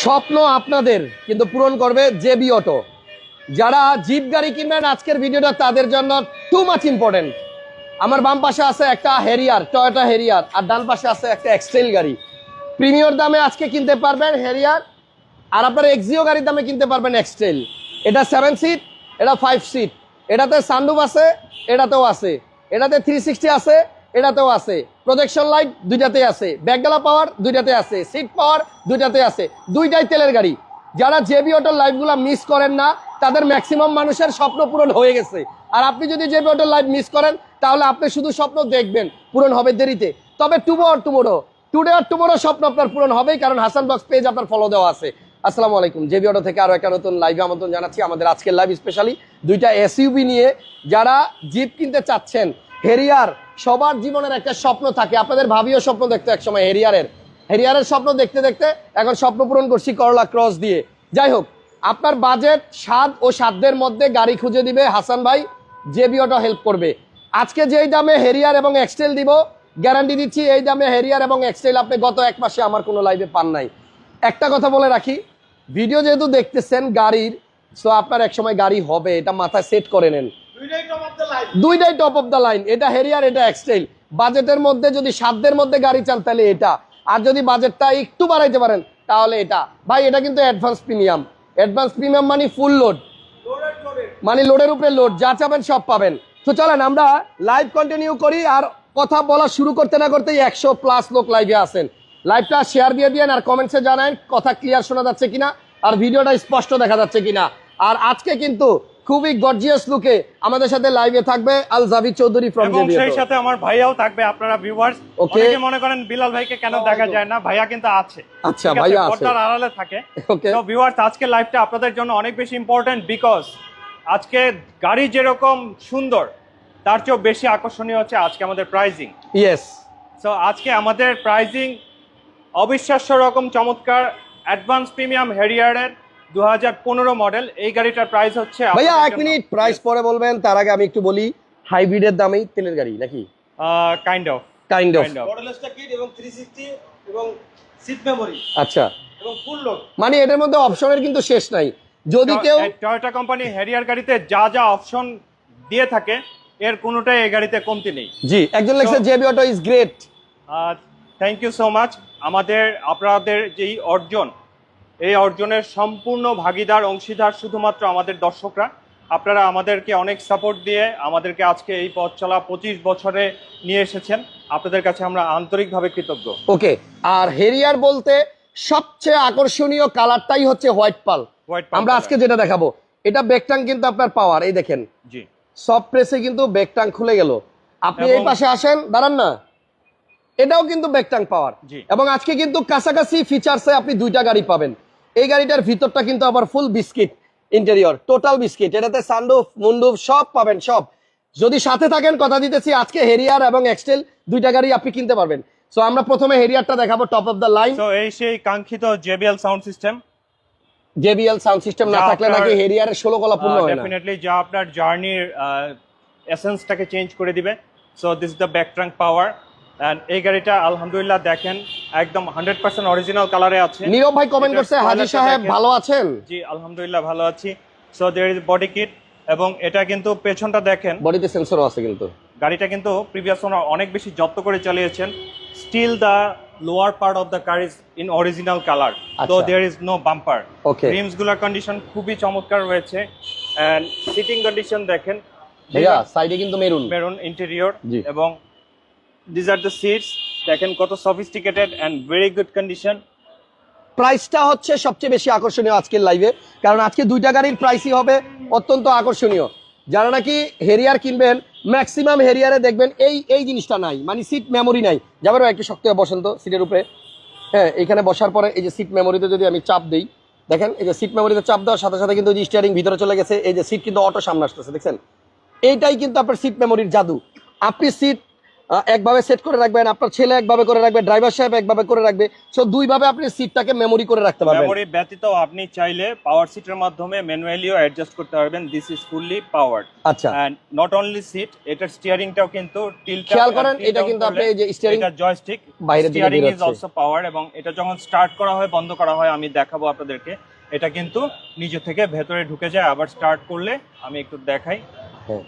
স্বপ্ন আপনাদের কিন্তু পূরণ করবে জেবি অটো। যারা জিপ গাড়ি কিনবেন, আজকের ভিডিওটা তাদের জন্য টু মাচ ইম্পর্টেন্ট আমার বাম পাশে আছে একটা হেরিয়ার টয়োটা হেরিয়ার আর ডান পাশে আছে একটা এক্সটেল গাড়ি। প্রিমিয়র দামে আজকে কিনতে পারবেন হেরিয়ার আর আপনার এক্সিও গাড়ির দামে কিনতে পারবেন এক্সটেল এটা সেভেন সিট এটা ফাইভ সিট এটাতে সানরুফ আছে, এটাতেও আছে। এটাতে থ্রি সিক্সটি আছে এটাতেও আছে। প্রজেকশন লাইট দুইটাতে আছে। ব্যাকগালা পাওয়ার দুইটাতে আছে। সিট পাওয়ার দুইটাতে আছে। দুইটাই তেলের গাড়ি। যারা জেবি অটোর লাইভগুলো মিস করেন না, তাদের ম্যাক্সিমাম মানুষের স্বপ্ন পূরণ হয়ে গেছে। আর আপনি যদি জেবি অটোর লাইফ মিস করেন, তাহলে আপনি শুধু স্বপ্ন দেখবেন, পূরণ হবে দেরিতে। তবে টুমো আর টুমোরো টুডে আর টুমোরো স্বপ্ন আপনার পূরণ হবেই, কারণ হাসান বক্স পেজ আপনার ফলো দেওয়া আছে। আসসালামু আলাইকুম। জেবি অটো থেকে আরও একটা নতুন লাইভে আমন্ত্রণ জানাচ্ছি আমাদের আজকের লাইভ স্পেশালি দুইটা এসইউবি নিয়ে যারা জিপ কিনতে চাচ্ছেন হেরিয়ার সবার জীবনের একটা স্বপ্ন থাকে। আপনাদের ভাবিও স্বপ্ন দেখতো একসময় হেরিয়ারের। হেরিয়ারের স্বপ্ন দেখতে দেখতে এখন স্বপ্ন পূরণ করছি করলা ক্রস দিয়ে। যাই হোক, আপনার বাজেট, স্বাদ ও সাধ্যের মধ্যে গাড়ি খুঁজে দিবে হাসান ভাই জেবি অটো হেল্প করবে। আজকে যেই দামে হেরিয়ার এবং এক্সটেল দিব, গ্যারান্টি দিচ্ছি, এই দামে হেরিয়ার এবং এক্সটেল আপনি গত এক মাসে আমার কোনো লাইভে পান নাই। একটা কথা বলে রাখি, ভিডিও যেহেতু দেখতেছেন গাড়ির সো আপনার এক সময় গাড়ি হবে, এটা মাথায় সেট করে নেন। দুইটাই টপ অফ দ্য লাইন এটা হেরিয়ার এটা এক্সটেল বাজেটের মধ্যে যদি সাধ্যের মধ্যে গাড়ি চান, তাহলে এটা। আর যদি বাজেটটা একটু বাড়াইতে পারেন, তাহলে এটা। ভাই, এটা কিন্তু অ্যাডভান্স প্রিমিয়াম অ্যাডভান্স প্রিমিয়াম মানে ফুল লোড মানে লোডের উপরে লোড যা চাবেন সব পাবেন। তো চলেন, আমরা লাইভ কন্টিনিউ করি, আর কথা বলা শুরু করতে না করতেই একশো প্লাস লোক লাইভে আসেন লাইভটা শেয়ার দিয়ে দিয়েন, আর কমেন্টসে জানান, কথা ক্লিয়ার শোনা যাচ্ছে কিনা, আর ভিডিওটা স্পষ্ট দেখা যাচ্ছে কিনা। আর আজকে কিন্তু খুবই গর্জিয়াস লুকে আমাদের সাথে লাইভে থাকবে আল জাভি চৌধুরী ফ্রম এবং সেই সাথে আমার ভাইয়াও থাকবে আপনারা ভিউয়ার্স. অনেকে মনে করেন বিলাল ভাইকে কেন দেখা যায় না ভাইয়া কিন্তু আছে। আচ্ছা, ভাইয়া আছে। পর্দার আড়ালে থাকে. তো ভিউয়ার্স আজকে লাইভটা আপনাদের জন্য অনেক বেশি ইম্পর্টেন্ট বিকজ আজকে গাড়ি যেরকম সুন্দর তার চেয়েও বেশি আকর্ষণীয় হচ্ছে আজকে আমাদের প্রাইজিং ইয়েস সো আজকে আমাদের প্রাইজিং অবিশ্বাস্য রকম চমৎকার অ্যাডভান্স প্রিমিয়াম হেরিয়ারের দুহাজার পনেরো মডেল এই গাড়িটার প্রাইস হচ্ছে ভাইয়া এক মিনিট প্রাইস পরে বলবেন তার আগে আমি একটু বলি হাইব্রিডের দামেই তেলের গাড়ি নাকি? কাইন্ড অফ কাইন্ড অফ মডেলসটা কিট এবং থ্রি সিক্সটি এবং সিট মেমোরি আচ্ছা। এবং ফুল লোড মানে এটার মধ্যে অপশনের কিন্তু শেষ নাই। যদি কেউ টয়োটা কোম্পানি হ্যারিয়ার গাড়িতে যা যা অপশন দিয়ে থাকে এর কোনোটাই এই গাড়িতে কমতি নেই। জি একজন লেখছে JB auto is great thank you so much আমাদের আপনাদের যেই অর্জন এই অর্জনের সম্পূর্ণ ভাগিদার অংশীদার শুধুমাত্র আমাদের দর্শকরা। আপনারা আমাদেরকে অনেক সাপোর্ট দিয়ে আমাদেরকে আজকে এই পথ চলা পঁচিশ বছরে নিয়ে এসেছেন। আপনাদের কাছে আমরা আন্তরিকভাবে কৃতজ্ঞ। ওকে আর হেরিয়ার বলতে সবচেয়ে আকর্ষণীয় কালারটাই হচ্ছে হোয়াইট পাল। আমরা আজকে যেটা দেখাবো এটা বেকটাং কিন্তু আপনার পাওয়ার এই দেখেন। জি। সব প্রেসে কিন্তু বেকটাং খুলে গেল। আপনি এই পাশে আসেন দাঁড়ান না। এটাও কিন্তু বেকটাং পাওয়ার। এবং আজকে কিন্তু কাছাকাছি ফিচার্সে আপনি দুইটা গাড়ি পাবেন। এই গাড়িটার ভিতরটা কিন্তু আবার full biscuit interior total biscuit এটাতে সানরুফ মুন্ডুফ সব পাবেন সব। যদি সাথে থাকেন কথা দিতেছি আজকে হেরিয়ার এবং এক্সটেল দুইটা গাড়ি আপনি কিনতে পারবেন। সো আমরা প্রথমে হেরিয়ারটা দেখাবো টপ অফ দ্য লাইন তো এই সেই কাঙ্ক্ষিত JBL sound system JBL sound system না থাকলে নাকি হেরিয়ারের ষোলো কলা পূর্ণ হয় না। ডেফিনেটলি যা আপনার জার্নির এসেন্সটাকে চেঞ্জ করে দিবে। So this is the back trunk power and এই গাড়িটা আলহামদুলিল্লাহ দেখেন একদম হান্ড্রেড পার্সেন্ট অরিজিনাল কালারে আছে। নীরব ভাই কমেন্ট করছে হাজি সাহেব ভালো আছেন? জি আলহামদুলিল্লাহ ভালো আছি। So there is body kit এবং এটা কিন্তু পেছনটা দেখেন। বডিতে সেন্সরও আছে কিন্তু। গাড়িটা কিন্তু প্রিভিয়াস ওনার অনেক বেশি যত্ন করে চালিয়েছেন। Still the lower part of the car is in original colour তো। There is no bumper. রিমসগুলার condition খুবই চমৎকার রয়েছে। এন্ড সিটিং কন্ডিশন দেখেন। সাইডে কিন্তু মেরুন মেরুন ইন্টেরিয়র। এবং দিস আর দ্য সিটস দেখেন কত sophisticated and very good condition প্রাইসটা হচ্ছে সবচেয়ে বেশি আকর্ষণীয় আজকের লাইভে কারণ আজকে দুইটা গাড়ির প্রাইসই হবে অত্যন্ত আকর্ষণীয়। যারা নাকি হেরিয়ার কিনবেন ম্যাক্সিমাম হেরিয়ারে দেখবেন এই এই জিনিসটা নাই। মানে সিট মেমোরি নাই। যাবারও একটু শক্ত হয়ে বসেন তো সিটের উপরে। হ্যাঁ এখানে বসার পরে এই যে সিট মেমোরিতে যদি আমি চাপ দিই, দেখেন এই যে সিট মেমোরিতে চাপ দেওয়ার সাথে সাথে কিন্তু স্টিয়ারিং ভিতরে চলে গেছে, এই যে সিট কিন্তু অটো সামনে আসতেছে, দেখছেন? এইটাই কিন্তু আপনার সিট মেমোরির জাদু। আপনি সিট একভাবে সেট করে রাখবেন আপনার ছেলে একভাবে করে রাখবে ড্রাইভার সাহেব একভাবে করে রাখবে। সো দুইভাবে আপনি সিটটাকে মেমোরি করে রাখতে পারবেন। মেমোরি ব্যতীত আপনি চাইলে পাওয়ার সিটের মাধ্যমে ম্যানুয়ালিও অ্যাডজাস্ট করতে পারবেন। দিস ইজ ফুললি পাওয়ার্ড আচ্ছা। এন্ড নট অনলি সিট এটার স্টিয়ারিংটাও কিন্তু টিল্ট খেয়াল করেন এটা কিন্তু আপনি এই যে স্টিয়ারিং এটা জয়স্টিক বাইরের দিকে স্টিয়ারিং ইজ। অলসো পাওয়ার এবং এটা যখন স্টার্ট করা হয় বন্ধ করা হয় আমি দেখাবো আপনাদেরকে। এটা কিন্তু নিজে থেকে ভেতরে ঢুকে যায় আবার স্টার্ট করলে আমি একটু দেখাই। হ্যাঁ।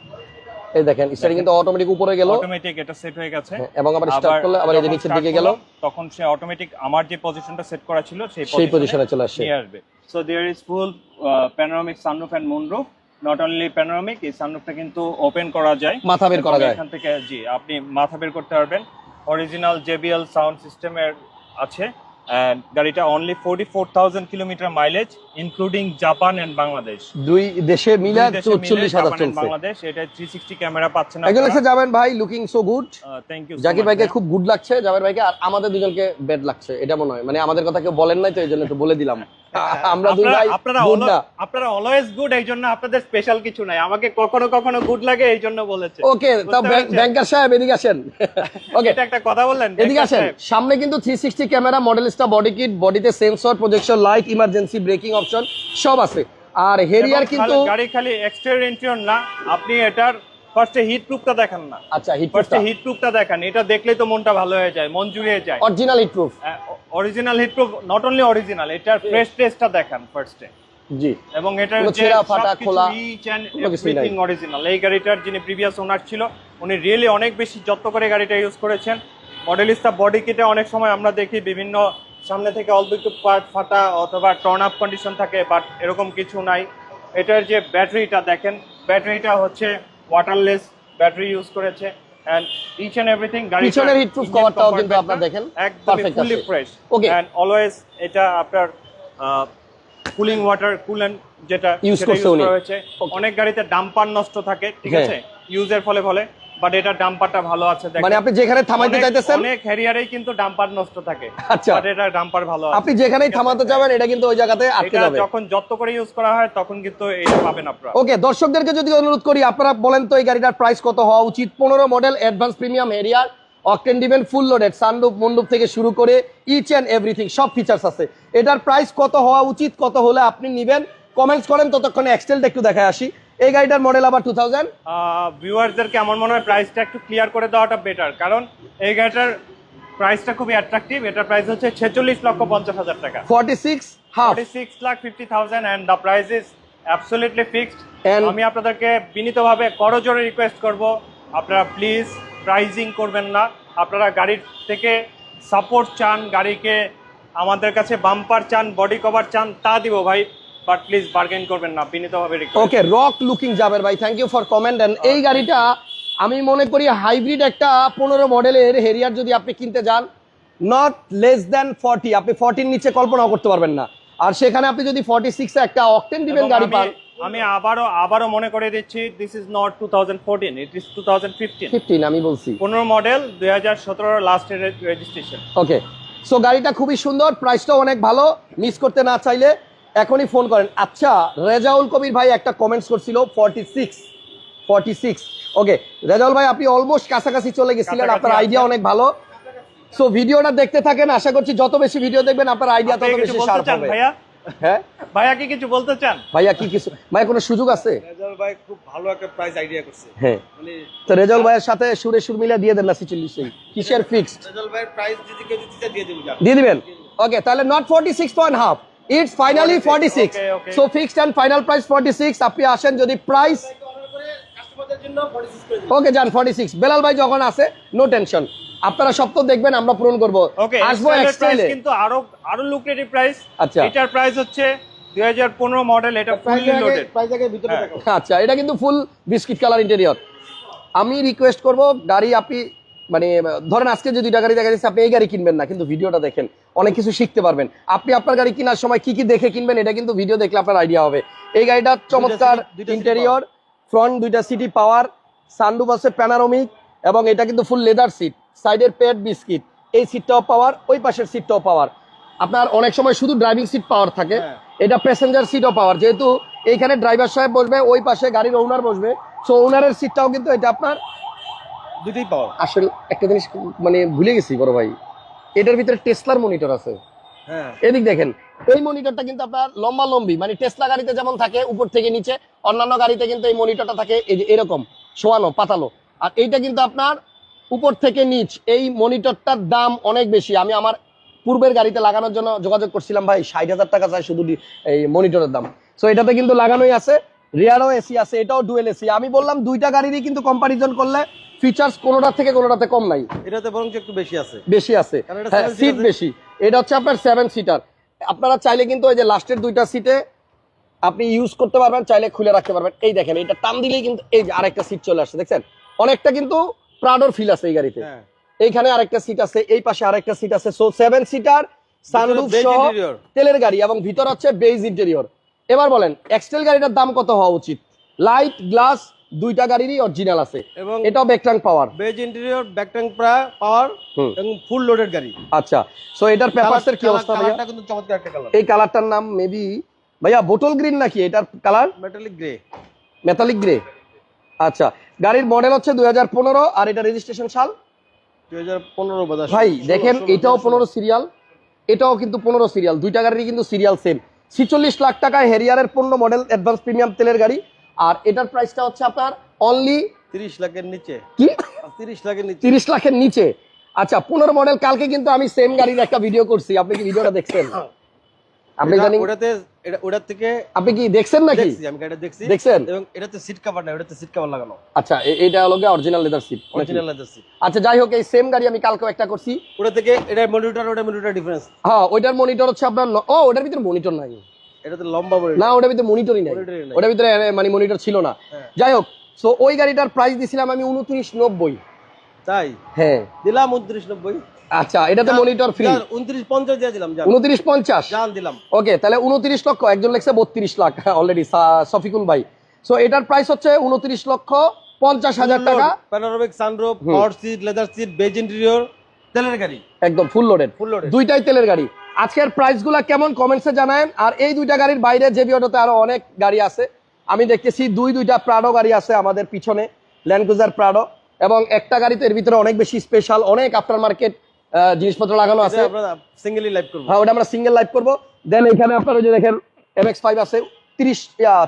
এই দেখেন কিন্তু অটোমেটিক উপরে গেল। অটোমেটিক এটা সেট হয়ে গেছে। হ্যাঁ, এবং আবার স্টার্ট করলে আবার এই যে নিচের দিকে গেল। তখন সে অটোমেটিক আমার যে পজিশনটা সেট করা ছিল সেই পজিশনে চলে আসে। আসবে। So there is full panoramic sunroof and moonroof not only panoramic এই সানরুফটা কিন্তু ওপেন করা যায়। মাথা বের করা যায়। এখান থেকে জি আপনি মাথা বের করতে পারবেন। অরিজিনাল জেবিএল সাউন্ড সিস্টেমের আছে। গাড়িটা only forty four thousand kilometre mileage including Japan and Bangladesh দুই দেশে মিলে চল্লিশ হাজার চলছে। বাংলাদেশ এটা থ্রি সিক্সটি ক্যামেরা পাচ্ছেন না এগুলো যাবেন ভাই looking so good thank you Zakir ভাইকে খুব গুড লাগছে জাবের ভাইকে আর আমাদের দুজনকে ব্যাড লাগছে এটা মনে হয়। মানে আমাদের কথা কেউ বলেন নাই তো এই জন্য একটু বলে দিলাম। আমরা দুই ভাই আপনারা আপনারা অলওয়েজ গুড এই জন্য আপনাদের স্পেশাল কিছু নাই। আমাকে কখনো কখনো গুড লাগে এই জন্য বলেছে। ওকে তা ব্যাংকার সাহেব এদিকে আসেন। ওকে এটা একটা কথা বললেন এদিকে আসেন। সামনে কিন্তু three sixty camera Modellista body kit বডিতে sensor projection light emergency braking option সব আছে। আর হেরিয়ার কিন্তু গাড়ি খালি এক্সটেরিয়র ইন্টেরিয়র না আপনি এটার ফার্স্টে হিট প্রুফটা দেখেন না। আচ্ছা হিট ফার্স্টে হিট প্রুফটা দেখেন এটা দেখলেই তো মনটা ভালো হয়ে যায় মন জুড়িয়ে যায়। Original heat proof original heat proof not only original এটার ফ্রেশ টেস্টটা দেখেন ফার্স্টে জি। এবং এটার ছেঁড়া, ফাটা, খোলা। এভরিথিং অরিজিনাল এই গাড়িটার যিনি প্রিভিয়াস ওনার ছিল উনি রিয়েলি অনেক বেশি যত্ন করে গাড়িটা ইউজ করেছেন। মডেলিস্টা বডি কিটে অনেক সময় আমরা দেখি বিভিন্ন সামনে থেকে অল্প একটু পার্ট ফাটা অথবা টর্ন আপ কন্ডিশন থাকে বাট এরকম কিছু নাই। এটার যে ব্যাটারিটা দেখেন ব্যাটারিটা হচ্ছে ওয়াটারলেস ব্যাটারি ইউজ করেছে এন্ড ইচ এন্ড এভরিথিং গাড়ি পিছনের হিট প্রুফ কভারটাও কিন্তু আপনারা দেখেন, একদম fully fresh okay and always এটা আপনার কুলিং ওয়াটার কুলেন যেটা ইউজ করতে করা হয়েছে। অনেক গাড়িতে ডাম্পার নষ্ট থাকে ঠিক হ্যাঁ। আছে? ইউজের ফলে ফলে বাট এটা ডাম্পারটা ভালো আছে মানে আপনি যেখানে থামাইতে চাইতেছেন অনেক হ্যারিয়ারেই কিন্তু ডাম্পার নষ্ট থাকে। আচ্ছা। বাট এটা ডাম্পার ভালো আছে। আপনি যেখানেই থামাতে যাবেন এটা কিন্তু ওই জায়গাতে আটকে যাবে। যখন করে ইউজ করা হয় তখন কিন্তু এটা পাবেন আপনারা। ওকে দর্শকদেরকে যদি অনুরোধ করি আপনারা বলেন তো এই গাড়িটার প্রাইস কত হওয়া উচিত? পনেরো মডেল অ্যাডভান্স প্রিমিয়াম এরিয়ার অকটেন ডিভেন ফুল লোডেড সানরুফ মন্ডুপ থেকে শুরু করে ইচ অ্যান্ড এভরিথিং সব ফিচার্স আছে। এটার প্রাইস কত হওয়া উচিত? কত হলে আপনি নেবেন? কমেন্টস করেন ততক্ষণে এক্সটেলটা একটু দেখায় আসি। এই গাড়িটার মডেল আবার টু থাউজেন্ড ভিউয়ারদেরকে আমার মনে হয় প্রাইসটা একটু ক্লিয়ার করে দেওয়াটা বেটার কারণ এই গাড়িটার প্রাইসটা খুবই অ্যাট্রাকটিভ এটার প্রাইস হচ্ছে ছেচল্লিশ লক্ষ পঞ্চাশ হাজার টাকা। Forty six forty six lakh 50,000 and the price is absolutely fixed. And- আমি আপনাদেরকে বিনীতভাবে করজোরে রিকোয়েস্ট করব আপনারা প্লিজ প্রাইজিং করবেন না। আপনারা গাড়ির থেকে সাপোর্ট চান গাড়িকে আমাদের কাছে বাম্পার চান বডি কভার চান তা দিব ভাই। বাট প্লিজ বার্গেন করবেন না বিনীতভাবে ওকে রক লুকিং যাবের ভাই thank you for comment and এই গাড়িটা আমি মনে করি হাইব্রিড একটা পনেরো মডেলের হেরিয়ার যদি আপনি কিনতে যান নট লেস দ্যান ফর্টি আপনি ফর্টির নিচে কল্পনাও করতে পারবেন না। আর সেখানে আপনি যদি ফর্টি সিক্সে একটা অকটেন দিবেন গাড়ি পান। আমি আবারও আবারও মনে করে দিচ্ছি this is not two thousand fourteen it is two thousand fifteen fifteen আমি বলছি। পনেরো মডেল দুই হাজার সতেরো লাস্টের রেজিস্ট্রেশন ওকে সো গাড়িটা খুবই সুন্দর প্রাইসটাও অনেক ভালো মিস করতে না চাইলে এখনই ফোন করেন। আচ্ছা রেজাউল কবির ভাই একটা কমেন্টস করছিল forty six forty six okay Rezaul ভাই আপনি অলমোস্ট কাছাকাছি চলে গেছিলেন আপনার আইডিয়া অনেক ভালো। সো ভিডিওটা দেখতে থাকেন আশা করছি যত বেশি ভিডিও দেখবেন আপনার আইডিয়া তত বেশি শার্প হবে। ভাইয়া? হ্যাঁ? ভাইয়া কি কিছু বলতে চান? ভাইয়া কি কিছু? ভাই কোনো সুযোগ আছে? রেজাল ভাই খুব ভালো একটা প্রাইস আইডিয়া করছে। হ্যাঁ। মানে তো রেজাউল ভাইয়ের সাথে সুরে সুর মিলা দিয়ে দেন না কিসের ফিক্সড রেজাল ভাইয়ের প্রাইস যদি কেউ দিতে দিয়ে দেবো দিয়ে দিবেন? ওকে তাহলে not forty six point half it's finally forty six. So fixed and final price forty six আপনি আসেন যদি প্রাইস অর্ডার করে কাস্টমারদের জন্য পলিসিস করে দিন। ওকে যান ফর্টি সিক্স বেলাল ভাই যখন আসে নো টেনশন আপনারা সব তো দেখবেন আমরা পূরণ করব। আসব এক্সটাইলে কিন্তু আরও আরও লুক্রেটিভ প্রাইস আচ্ছা। এটার প্রাইস হচ্ছে 2015 মডেল এটা ফুললি লোডেড প্রাইস আগে ভিতরে হ্যাঁ। আচ্ছা এটা কিন্তু ফুল বিস্কিট কালার ইন্টেরিয়র আমি রিকোয়েস্ট করব গাড়ি আপনি মানে ধরেন আজকে যদি দুইটা গাড়ি দেখা যাচ্ছে আপনি এই গাড়ি কিনবেন না কিন্তু ভিডিওটা দেখেন অনেক কিছু শিখতে পারবেন। আপনি আপনার গাড়ি কেনার সময় কি কি দেখে কিনবেন এটা কিন্তু ভিডিও দেখলে আপনার আইডিয়া হবে। এই গাড়িটা চমৎকার ইন্টেরিয়র ফ্রন্ট দুইটা সিটি পাওয়ার সানরুফ আছে প্যানারোমিক এবং এটা কিন্তু ফুল লেদার সিট সাইডের পেড বিস্কিট এই সিটটাও পাওয়ার ওই পাশের সিটটাও পাওয়ার আপনার অনেক সময় শুধু ড্রাইভিং সিট পাওয়ার থাকে হ্যাঁ। এটা প্যাসেঞ্জার সিটও পাওয়ার যেহেতু এইখানে ড্রাইভার সাহেব বসবে ওই পাশে গাড়ির ওনার বসবে সো ওনারের সিটটাও কিন্তু এটা আপনার পাওয়ার আসলে একটা জিনিস মানে ভুলে গেছি বড় ভাই। এটার ভিতরে টেসলার মনিটর আছে। হ্যাঁ। এদিক দেখেন এই মনিটরটা কিন্তু আপনার লম্বা লম্বি মানে টেসলা গাড়িতে যেমন থাকে উপর থেকে নিচে অন্যান্য গাড়িতে কিন্তু এই মনিটরটা থাকে এই যে এরকম শোয়ানো পাতালো। আর এইটা কিন্তু আপনার উপর থেকে নিচ এই মনিটরটার দাম অনেক বেশি। আমি আমার পূর্বের গাড়িতে লাগানোর জন্য যোগাযোগ করছিলাম ভাই ষাট হাজার টাকা চাই শুধু এই মনিটরের দাম। সো এটাতে কিন্তু লাগানোই আছে রিয়ারও এসি আছে এটাও ডুয়েল এসি আমি বললাম দুইটা গাড়িরই কিন্তু কম্পারিজন করলে ফিচার্স কোনোটার থেকে কোনোটাতে কম নাই। এটাতে বরং একটু বেশি আছে। বেশি আছে। এটা হ্যাঁ সিট বেশি। এটা হচ্ছে আপনার সেভেন সিটার আপনারা চাইলে কিন্তু ওই যে লাস্টের দুইটা সিটে আপনি ইউজ করতে পারবেন চাইলে খুলে রাখতে পারবেন। এই দেখেন এটা টান দিলেই কিন্তু এই যে আরেকটা সিট চলে আসছে দেখছেন? অনেকটা কিন্তু প্রাডোর ফিল আছে এই গাড়িতে। হ্যাঁ। এইখানে আরেকটা সিট আছে এই পাশে আরেকটা সিট আছে। সো সেভেন সিটার সানরুফ সহ তেলের গাড়ি এবং ভিতর হচ্ছে বেজ ইন্টেরিয়র এবার বলেন এক্সটেল গাড়িটার দাম কত হওয়া উচিত? লাইট গ্লাস দুইটা গাড়িরই অরিজিনাল আছে। এবং এটাও ব্যাকট্রাং পাওয়ার বেজ ইন্টেরিয়র ব্যাকট্যাং পাওয়ার। এবং ফুল লোডেড গাড়ি। আচ্ছা সো এটার পেপারসের কি অবস্থা ভাইয়া? কিন্তু চমৎকার একটা কালার এই কালারটার নাম মেবি ভাইয়া বোতল গ্রিন নাকি এটার colour metallic grey metallic grey আচ্ছা গাড়ির মডেল হচ্ছে দুই আর এটা রেজিস্ট্রেশন সাল? ভাই দেখেন এটাও। পনেরো সিরিয়াল এটাও কিন্তু পনেরো সিরিয়াল দুইটা গাড়িরই কিন্তু সিরিয়াল সেম ছিচল্লিশ লাখ টাকায় হেরিয়ারের পনেরো মডেল অ্যাডভান্স প্রিমিয়াম তেলের গাড়ি। আর এটার প্রাইসটা হচ্ছে আপনার অনলি তিরিশ লাখের নিচে। কি? তিরিশ লাখের নিচে। তিরিশ লাখের নিচে। আচ্ছা পনেরো মডেল কালকে কিন্তু আমি সেম গাড়ির একটা ভিডিও করছি। আপনি কি ভিডিওটা দেখছেন? আপনি এটা- জানি ওটাতে এটা- ওটার থেকে আপনি কি দেখছেন নাকি? দেখছি আমি দেখছেন? এবং এটাতে সিট কভার না ওটাতে সিট কভার লাগানো। আচ্ছা এটা হলো original leather seat original leather seat আচ্ছা যাই হোক এই সেম গাড়ি আমি কালকেও একটা করছি। ওটা থেকে এটা মনিটর ওটা মনিটর ডিফারেন্স হ্যাঁ ওইটার মনিটর হচ্ছে আপনার ও ওটার ভিতরে মনিটর নাই। লম্বা মনিটর না ওটার ভিতরে মনিটরই নাই। Monitor ই নাই। ওটার ভিতরে মানে মনিটর ছিল না। হ্যাঁ। যাই হোক সো ওই গাড়িটার প্রাইস দিছিলাম আমি উনত্রিশ নব্বই। তাই? হ্যাঁ। দিলাম উনত্রিশ নব্বই। আচ্ছা এটাতে মনিটর ফ্রি দিয়েছিলাম জান দিলাম ওকে তাহলে উনত্রিশ লক্ষ একজন লেখছে বত্রিশ লাখ অলরেডি সফিকুল ভাই। সো এটার প্রাইস হচ্ছে উনত্রিশ লক্ষ পঞ্চাশ হাজার টাকা। Panoramic sunroof power seat leather seat beige interior তেলের গাড়ি। একদম ফুল লোডেড ফুল লোডেড দুইটাই তেলের গাড়ি। আজকের প্রাইসগুলো কেমন কমেন্টসে জানায়েন। আর এই দুইটা গাড়ির বাইরে জেবি অটোতে আরও অনেক গাড়ি আছে। আমি দেখতেছি দুই দুইটা প্রাডো গাড়ি আছে আমাদের পিছনে ল্যান্ডক্রুজার প্রাডো এবং একটা গাড়িতে এর ভিতরে অনেক বেশি স্পেশাল অনেক আফটার মার্কেট জিনিসপত্র লাগানো আছে। আমরা সিঙ্গেলি লাইভ করব। হ্যাঁ ওটা আমরা সিঙ্গেল লাইভ করব। দেন এখানে আপনার ওই যে দেখেন এম এক্স ফাইভ আছে তিরিশ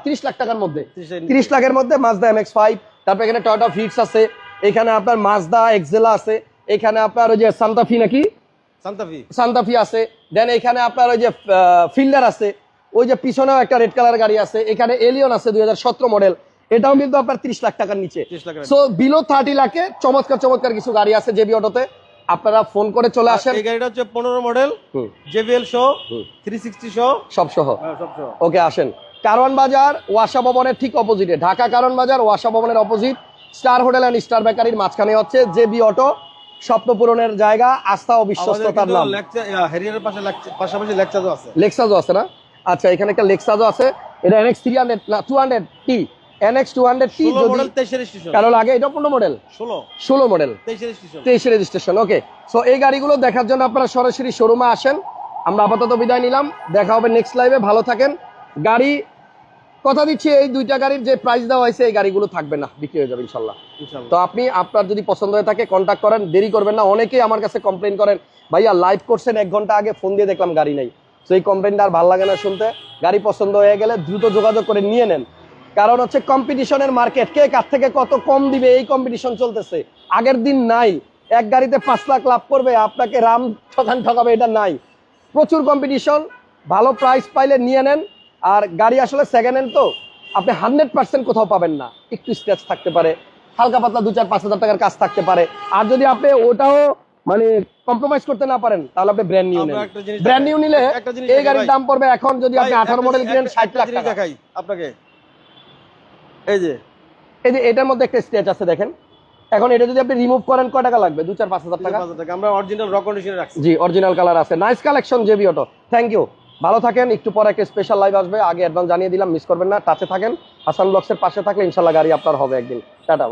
তিরিশ লাখ টাকার মধ্যে। 30 তিরিশ লাখের মধ্যে মাজদা এম এক্স ফাইভ তারপর এখানে টয়টা ফিটস আছে এখানে আপনার মাজদা এক্সেলা আছে এখানে আপনার ওই যে সান্তাফি নাকি? সান্তাফি আছে। দেন এখানে আপনার ওই যে ফিল্ডার আছে। ওই যে পিছনেও একটা রেড কালার গাড়ি আছে। এখানে এলিয়ন আছে দুই হাজার সতেরো মডেল এটাও কিন্তু আপনার তিরিশ লাখ টাকার নিচে। সো বিলো থার্টি লাখে চমৎকার চমৎকার কিছু গাড়ি আছে জেবি অটোতে আপনারা ফোন করে চলে আসেন। এই গাড়িটা হচ্ছে পনেরো model JBL show. Three sixty show সব সহ। ওকে আসেন। কারওয়ান বাজার ওয়াসা ভবনের ঠিক অপোজিটে ঢাকা কারওয়ান বাজার ওয়াসা ভবনের opposite star hotel and star বেকারির মাঝখানে হচ্ছে জেবি অটো স্বপ্ন পূরণের জায়গা আস্থা ও বিশ্বস্ততার নাম। পাশাপাশি লেকচারও আছে। না? আচ্ছা এখানে একটা লেক্সাজও আছে। এটা এনএক্স থ্রি হান্ড্রেড না two hundred T NX two hundred T যদি কারও লাগে এটা পনেরো মডেল ষোলো। ষোলো মডেল তেইশে রেজিস্ট্রেশন ওকে সো এই গাড়িগুলো দেখার জন্য আপনারা সরাসরি শোরুমে আসেন। আমরা আপাতত বিদায় নিলাম। দেখা হবে নেক্সট লাইভে ভালো থাকেন। গাড়ি কথা দিচ্ছি এই দুইটা গাড়ির যে প্রাইস দেওয়া হয়েছে এই গাড়িগুলো থাকবে না বিক্রি হয়ে যাবে ইনশাল্লাহ। তো আপনি আপনার যদি পছন্দ হয়ে থাকে কন্ট্যাক্ট করেন দেরি করবেন না। অনেকেই আমার কাছে কমপ্লেন করেন ভাইয়া লাইভ করছেন এক ঘণ্টা আগে ফোন দিয়ে দেখলাম গাড়ি নেই। তো এই কমপ্লেনটা আর ভালো লাগে না শুনতে। গাড়ি পছন্দ হয়ে গেলে দ্রুত যোগাযোগ করে নিয়ে নেন। কারণ হচ্ছে কম্পিটিশনের মার্কেট কে কার থেকে কত কম দিবে এই কম্পিটিশন চলতেছে। আগের দিন নাই। এক গাড়িতে পাঁচ লাখ লাভ করবে আপনাকে রাম ঠকান ঠকাবে এটা নাই। প্রচুর কম্পিটিশন ভালো প্রাইস পাইলে নিয়ে নেন। আর গাড়ি আসলে সেকেন্ড হ্যান্ড তো আপনি হান্ড্রেড পার্সেন্ট কোথাও পাবেন না। একটু স্ক্র্যাচ থাকতে পারে হালকা পাতলা দু চার পাঁচ হাজার টাকার কাজ থাকতে পারে। আর যদি আপনি ওটাও মানে কম্প্রোমাইজ করতে না পারেন তাহলে আপনি ব্র্যান্ড নিউ নেন। ব্র্যান্ড নিউ নিলে এই গাড়ির দাম পড়বে এখন যদি আপনি ভাই, আঠারো একটা মডেল কিনেন একটা- ষাট একটা লাখ টাকা। দেখাই আপনাকে। এই যে। এই যে এটার মধ্যে একটা স্টেজ আছে দেখেন। এখন এটা যদি আপনি রিমুভ করেন কয় টাকা লাগবে? দু চার পাঁচ হাজার টাকা? পাঁচ হাজার টাকা। আমরা অরিজিনাল র কন্ডিশনে রাখছি। জি অরিজিনাল কালার আছে। Nice collection JB auto thank you ভালো থাকেন, একটু পরে একটা স্পেশাল লাইভ আসবে, আগে অ্যাডভান্স জানিয়ে দিলাম মিস করবেন না টাচে থাকেন, হাসান ব্লগসের পাশে থাকলে ইনশাল্লাহ গাড়ি আপনার হবে একদিন। টাটা